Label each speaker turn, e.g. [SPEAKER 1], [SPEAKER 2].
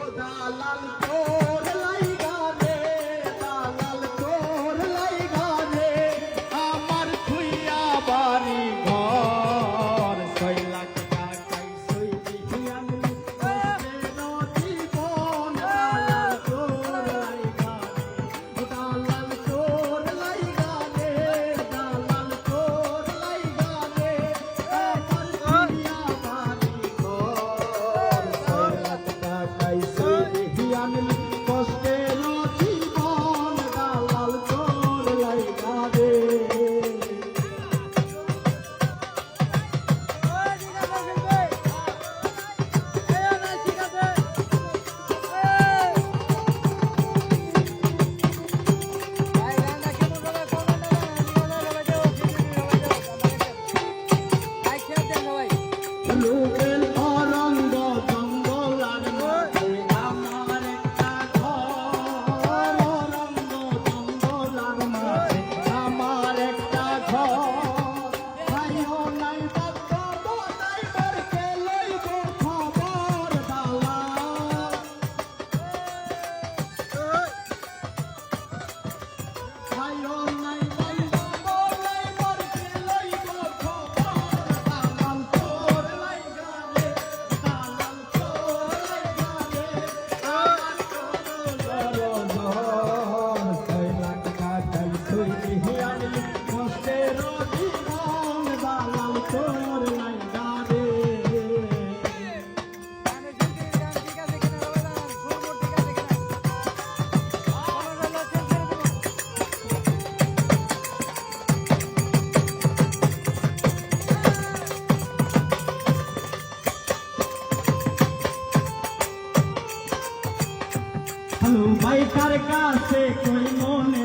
[SPEAKER 1] i love you hello মাইকার কাছে কই মনের